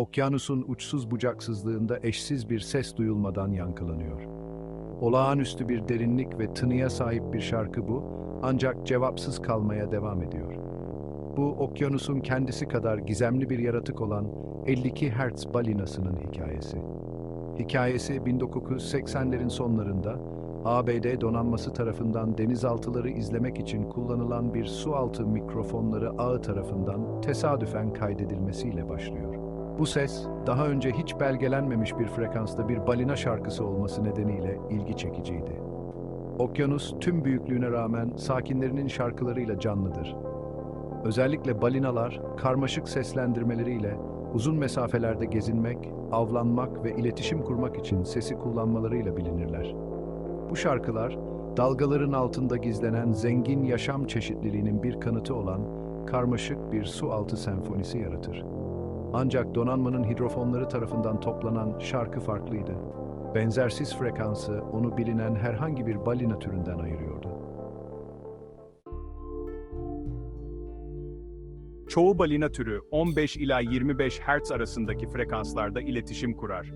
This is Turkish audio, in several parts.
okyanusun uçsuz bucaksızlığında eşsiz bir ses duyulmadan yankılanıyor. Olağanüstü bir derinlik ve tınıya sahip bir şarkı bu, ancak cevapsız kalmaya devam ediyor. Bu okyanusun kendisi kadar gizemli bir yaratık olan 52 Hertz balinasının hikayesi. Hikayesi 1980'lerin sonlarında ABD donanması tarafından denizaltıları izlemek için kullanılan bir sualtı mikrofonları ağı tarafından tesadüfen kaydedilmesiyle başlıyor. Bu ses, daha önce hiç belgelenmemiş bir frekansta bir balina şarkısı olması nedeniyle ilgi çekiciydi. Okyanus tüm büyüklüğüne rağmen sakinlerinin şarkılarıyla canlıdır. Özellikle balinalar karmaşık seslendirmeleriyle uzun mesafelerde gezinmek, avlanmak ve iletişim kurmak için sesi kullanmalarıyla bilinirler. Bu şarkılar, dalgaların altında gizlenen zengin yaşam çeşitliliğinin bir kanıtı olan karmaşık bir su altı senfonisi yaratır. Ancak donanmanın hidrofonları tarafından toplanan şarkı farklıydı. Benzersiz frekansı onu bilinen herhangi bir balina türünden ayırıyordu. Çoğu balina türü 15 ila 25 Hz arasındaki frekanslarda iletişim kurar.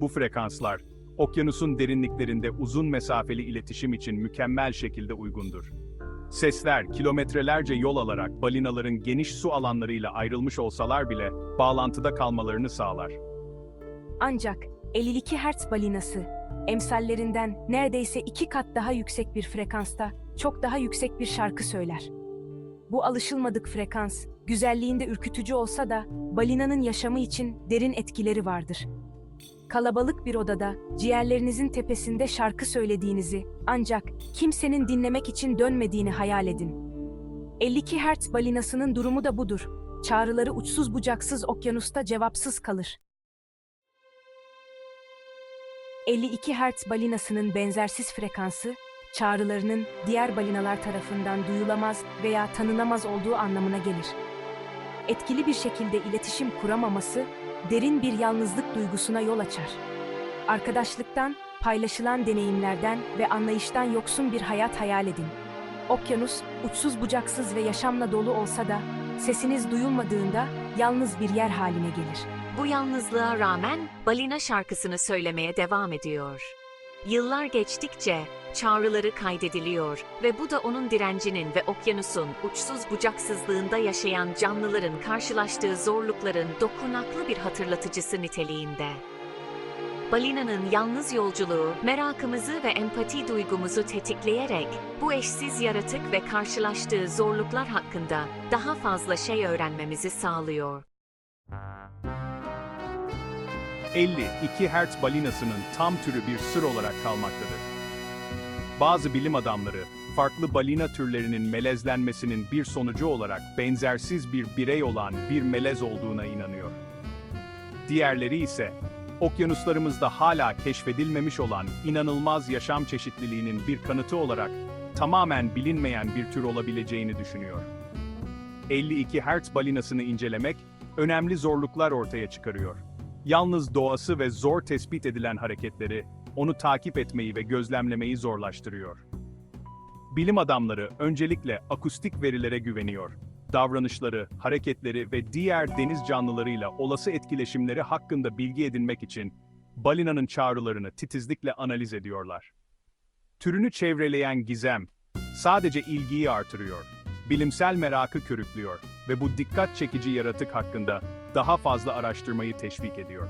Bu frekanslar, okyanusun derinliklerinde uzun mesafeli iletişim için mükemmel şekilde uygundur. Sesler, kilometrelerce yol alarak balinaların geniş su alanlarıyla ayrılmış olsalar bile bağlantıda kalmalarını sağlar. Ancak 52 Hz balinası, emsallerinden neredeyse iki kat daha yüksek bir frekansta çok daha yüksek bir şarkı söyler. Bu alışılmadık frekans, güzelliğinde ürkütücü olsa da balinanın yaşamı için derin etkileri vardır. Kalabalık bir odada ciğerlerinizin tepesinde şarkı söylediğinizi ancak kimsenin dinlemek için dönmediğini hayal edin. 52 Hz balinasının durumu da budur. Çağrıları uçsuz bucaksız okyanusta cevapsız kalır. 52 Hz balinasının benzersiz frekansı, çağrılarının diğer balinalar tarafından duyulamaz veya tanınamaz olduğu anlamına gelir. Etkili bir şekilde iletişim kuramaması, derin bir yalnızlık duygusuna yol açar. Arkadaşlıktan, paylaşılan deneyimlerden ve anlayıştan yoksun bir hayat hayal edin. Okyanus, uçsuz bucaksız ve yaşamla dolu olsa da, sesiniz duyulmadığında yalnız bir yer haline gelir. Bu yalnızlığa rağmen balina şarkısını söylemeye devam ediyor. Yıllar geçtikçe çağrıları kaydediliyor ve bu da onun direncinin ve okyanusun uçsuz bucaksızlığında yaşayan canlıların karşılaştığı zorlukların dokunaklı bir hatırlatıcısı niteliğinde. Balinanın yalnız yolculuğu, merakımızı ve empati duygumuzu tetikleyerek bu eşsiz yaratık ve karşılaştığı zorluklar hakkında daha fazla şey öğrenmemizi sağlıyor. 52 Hz balinasının tam türü bir sır olarak kalmaktadır. Bazı bilim adamları, farklı balina türlerinin melezlenmesinin bir sonucu olarak benzersiz bir birey olan bir melez olduğuna inanıyor. Diğerleri ise, okyanuslarımızda hala keşfedilmemiş olan inanılmaz yaşam çeşitliliğinin bir kanıtı olarak tamamen bilinmeyen bir tür olabileceğini düşünüyor. 52 Hz balinasını incelemek, önemli zorluklar ortaya çıkarıyor. Yalnız doğası ve zor tespit edilen hareketleri, onu takip etmeyi ve gözlemlemeyi zorlaştırıyor. Bilim adamları öncelikle akustik verilere güveniyor. Davranışları, hareketleri ve diğer deniz canlılarıyla olası etkileşimleri hakkında bilgi edinmek için balinanın çağrılarını titizlikle analiz ediyorlar. Türünü çevreleyen gizem sadece ilgiyi artırıyor, bilimsel merakı körüklüyor ve bu dikkat çekici yaratık hakkında daha fazla araştırmayı teşvik ediyor.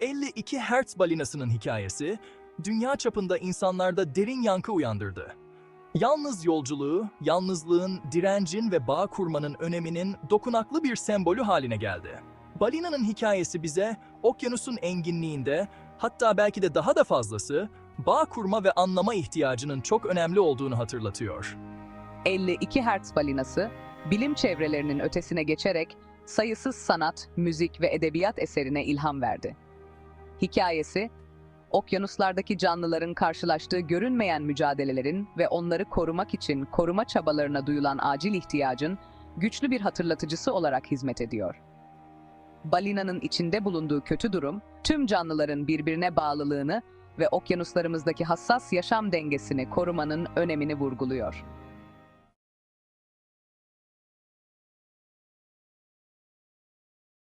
52 Hertz balinasının hikayesi, dünya çapında insanlarda derin yankı uyandırdı. Yalnız yolculuğu, yalnızlığın, direncin ve bağ kurmanın öneminin dokunaklı bir sembolü haline geldi. Balinanın hikayesi bize okyanusun enginliğinde, hatta belki de daha da fazlası, bağ kurma ve anlama ihtiyacının çok önemli olduğunu hatırlatıyor. 52 Hz balinası, bilim çevrelerinin ötesine geçerek sayısız sanat, müzik ve edebiyat eserine ilham verdi. Hikayesi, okyanuslardaki canlıların karşılaştığı görünmeyen mücadelelerin ve onları korumak için koruma çabalarına duyulan acil ihtiyacın güçlü bir hatırlatıcısı olarak hizmet ediyor. Balinanın içinde bulunduğu kötü durum, tüm canlıların birbirine bağlılığını ve okyanuslarımızdaki hassas yaşam dengesini korumanın önemini vurguluyor.